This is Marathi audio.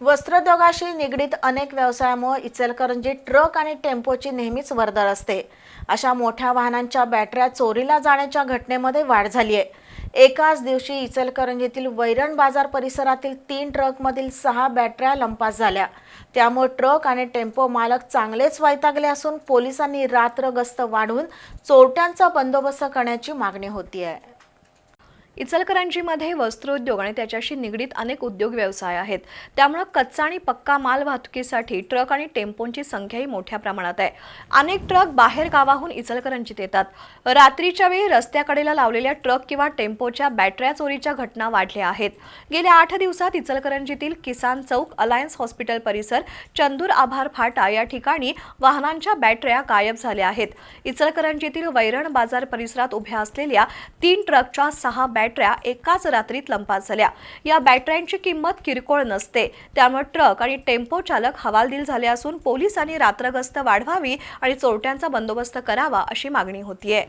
वस्त्रोद्योगाशी निगडीत अनेक व्यवसायामुळे इचलकरंजी ट्रक आणि टेम्पोची नेहमीच वर्दळ असते. अशा मोठ्या वाहनांच्या बॅटऱ्या चोरीला जाण्याच्या घटनेमध्ये वाढ झाली आहे. एकाच दिवशी इचलकरंजीतील वैरण बाजार परिसरातील तीन ट्रकमधील सहा बॅटऱ्या लंपास झाल्या. त्यामुळे ट्रक आणि टेम्पो मालक चांगलेच वैतागले असून पोलिसांनी रात्र गस्त वाढवून चोरट्यांचा बंदोबस्त करण्याची मागणी होती आहे इचलकरंजीमध्ये वस्त्रोद्योग आणि त्याच्याशी निगडीत अनेक उद्योग व्यवसाय आहेत. त्यामुळं कच्चा आणि पक्का माल वाहतुकीसाठी ट्रक आणि टेम्पोंची संख्याही मोठ्या प्रमाणात आहे. अनेक ट्रक बाहेर गावाहून इचलकरंजीत येतात. रात्रीच्या वेळी रस्त्याकडेला लावलेल्या ट्रक किंवा टेम्पोच्या बॅटऱ्या चोरीच्या घटना वाढल्या आहेत. गेल्या आठ दिवसात इचलकरंजीतील किसान चौक अलायन्स हॉस्पिटल परिसर चंदूर आभार फाटा या ठिकाणी वाहनांच्या बॅटऱ्या गायब झाल्या आहेत. इचलकरंजीतील वैरण बाजार परिसरात उभ्या असलेल्या तीन ट्रकच्या सहा बॅटऱ्या एकाच रात्रीत लंपास झाल्या. या बॅटऱ्यांची किंमत किरकोळ नसते. त्यामुळे ट्रक आणि टेम्पो चालक हवालदिल झाले असून पोलिसांनी रात्रगस्त वाढवावी आणि चोरट्यांचा बंदोबस्त करावा अशी मागणी होतीये.